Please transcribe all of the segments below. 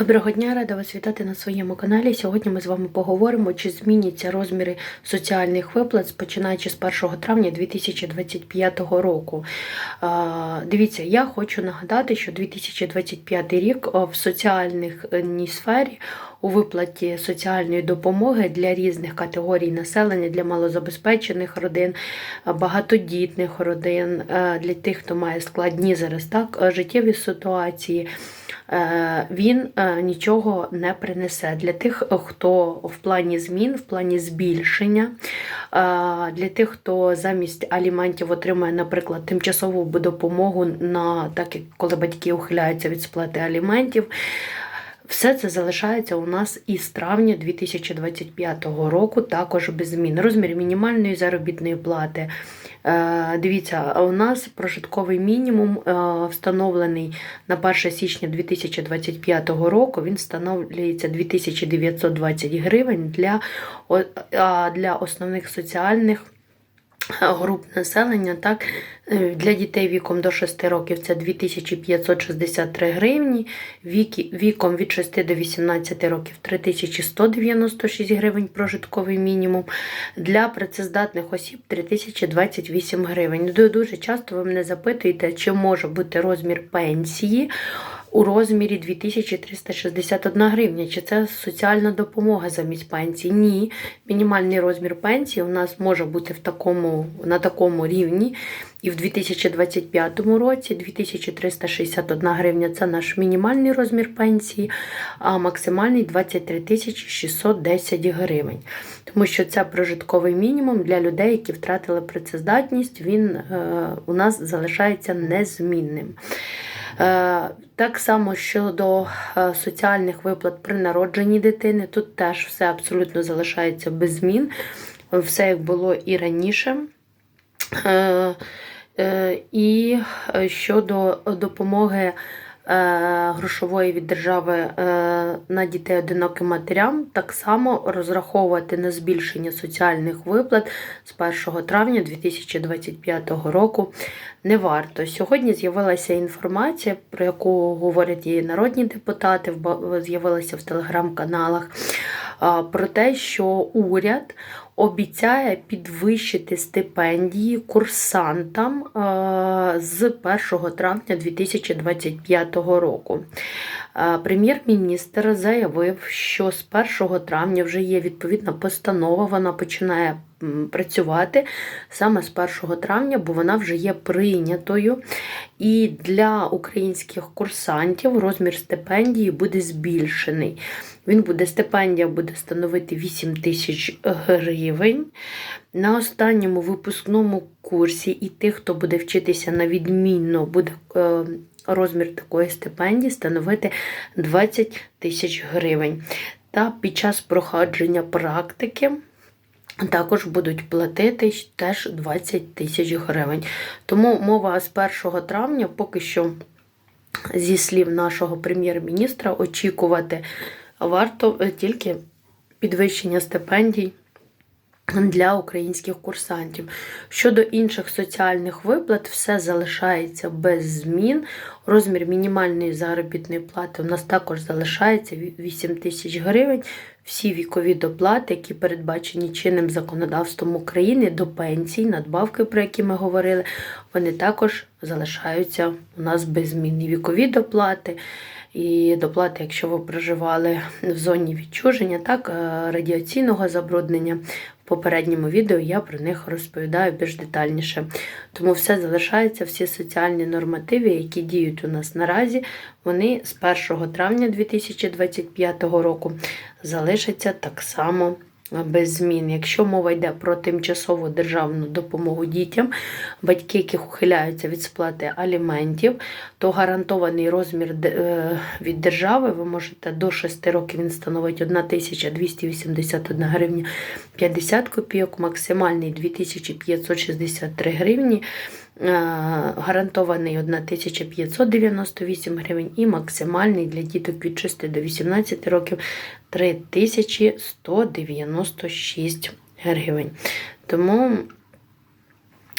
Доброго дня, рада вас вітати на своєму каналі. Сьогодні ми з вами поговоримо, чи зміняться розміри соціальних виплат, починаючи з 1 травня 2025 року. Дивіться, я хочу нагадати, що 2025 рік в соціальній сфері у виплаті соціальної допомоги для різних категорій населення, для малозабезпечених родин, багатодітних родин, для тих, хто має складні зараз так, життєві ситуації. Е, він е, нічого не принесе для тих, хто в плані змін, в плані збільшення, е, для тих, хто замість аліментів отримує, наприклад, тимчасову допомогу на так, як коли батьки ухиляються від сплати аліментів. Все це залишається у нас із травня 2025 року, також без змін. Розмір мінімальної заробітної плати. Е, Дивіться, у нас прожитковий мінімум е, встановлений на 1 січня 2025 року. Він встановлюється 2920 гривень для, для основних соціальних груп населення. Так, Е, для дітей віком до 6 років це 2563 гривні, віком від 6 до 18 років 3196 гривень прожитковий мінімум. Для працездатних осіб 3028 гривень. Дуже часто ви мене запитуєте, чи може бути розмір пенсії у розмірі 2361 гривня. Чи це соціальна допомога замість пенсії? Ні. Мінімальний розмір пенсії у нас може бути в такому, на такому рівні. І в 2025 році 2361 гривня це наш мінімальний розмір пенсії, а максимальний 23 610 гривень. Тому що це прожитковий мінімум для людей, які втратили працездатність, він е, у нас залишається незмінним. Е, Так само щодо е, соціальних виплат при народженні дитини, тут теж все абсолютно залишається без змін. Все як було і раніше. Е, І щодо допомоги грошової від держави е, на дітей одиноким матерям, так само розраховувати на збільшення соціальних виплат з 1 травня 2025 року не варто. Сьогодні з'явилася інформація, про яку говорять і народні депутати, з'явилася в телеграм-каналах, про те, що уряд обіцяє підвищити стипендії курсантам з 1 травня 2025 року. Прем'єр-міністр заявив, що з 1 травня вже є відповідна постанова, вона починає працювати саме з 1 травня, бо вона вже є прийнятою. І для українських курсантів розмір стипендії буде збільшений. Він буде стипендія буде становити 8 тисяч гривень. На останньому випускному курсі і тих, хто буде вчитися на відмінно, буде е, розмір такої стипендії становити 20 тисяч гривень. Та під час проходження практики також будуть платити теж 20 тисяч гривень. Тому мова з 1 травня поки що, зі слів нашого прем'єр-міністра, очікувати варто е, тільки підвищення стипендій для українських курсантів. Щодо інших соціальних виплат, все залишається без змін. Розмір мінімальної заробітної плати у нас також залишається 8 тисяч гривень. Всі вікові доплати, які передбачені чинним законодавством України до пенсій, надбавки, про які ми говорили, вони також залишаються у нас без змін. І вікові доплати. І доплати, якщо ви проживали в зоні відчуження, так, е, радіаційного забруднення. В попередньому відео я про них розповідаю більш детальніше. Тому все залишається, всі соціальні нормативи, які діють у нас наразі, вони з 1 травня 2025 року залишаться так само без змін. Якщо мова йде про тимчасову державну допомогу дітям, батьки, яких ухиляються від сплати аліментів, то гарантований розмір е, від держави ви можете до 6 років він становить 1281 гривня 50 копійок, максимальний 2563 гривні. Е, Гарантований 1598 гривень і максимальний для діток від 6 до 18 років 3196 гривень. Тому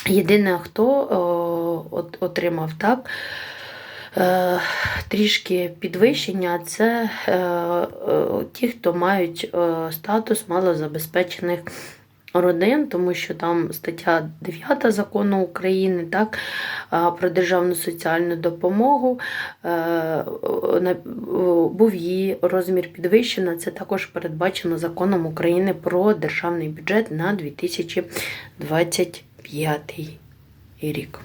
єдине, хто отримав так Е, Трішки підвищення це е, ті, хто мають статус малозабезпечених родин, тому що там стаття 9 закону України так, про державну соціальну допомогу е, був її розмір підвищено. Це також передбачено законом України про державний бюджет на 2025 рік.